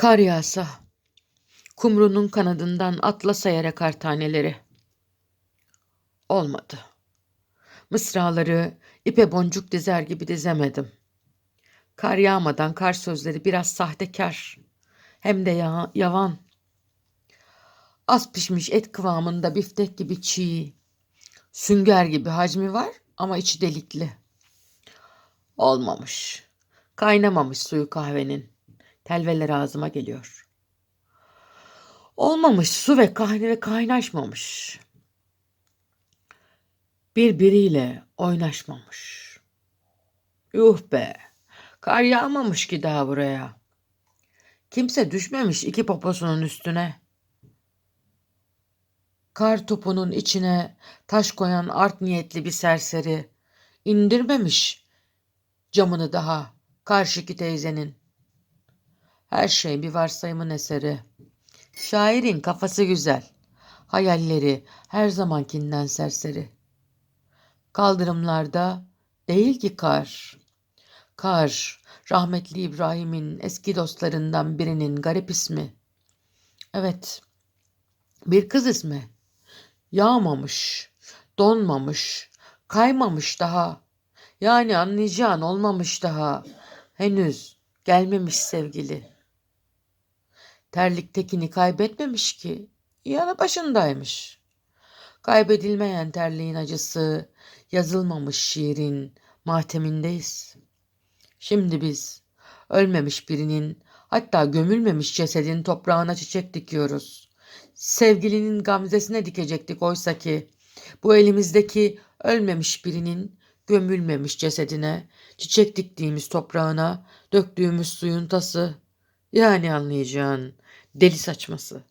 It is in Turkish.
Kar yağsa, kumrunun kanadından atlasa yere kar taneleri. Olmadı. Mısraları ipe boncuk dizer gibi dizemedim. Kar yağmadan kar sözleri biraz sahtekar. Hem de ya- yavan. Az pişmiş et kıvamında biftek gibi çiğ. Sünger gibi hacmi var ama içi delikli. Olmamış. Kaynamamış suyu kahvenin. Telveler ağzıma geliyor. Olmamış su ve kahve kaynaşmamış. Birbiriyle oynaşmamış. Yuh be. Kar yağmamış ki daha buraya. Kimse düşmemiş iki poposunun üstüne. Kar topunun içine taş koyan art niyetli bir serseri indirmemiş camını daha karşıki teyzenin. Her şey bir varsayımın eseri. Şairin kafası güzel. Hayalleri her zamankinden serseri. Kaldırımlarda değil ki kar. Kar, rahmetli İbrahim'in eski dostlarından birinin garip ismi. Evet, bir kız ismi. Yağmamış, donmamış, kaymamış daha. Yani anlayacağın olmamış daha. Henüz gelmemiş sevgili. Terliktekini kaybetmemiş ki. Yanı başındaymış. Kaybedilmeyen terliğin acısı, yazılmamış şiirin mahtemindeyiz. Şimdi biz ölmemiş birinin, hatta gömülmemiş cesedin toprağına çiçek dikiyoruz. Sevgilinin gamzesine dikecektik oysa ki bu elimizdeki ölmemiş birinin gömülmemiş cesedine, çiçek diktiğimiz toprağına, döktüğümüz suyun tası, yani anlayacağın deli saçması.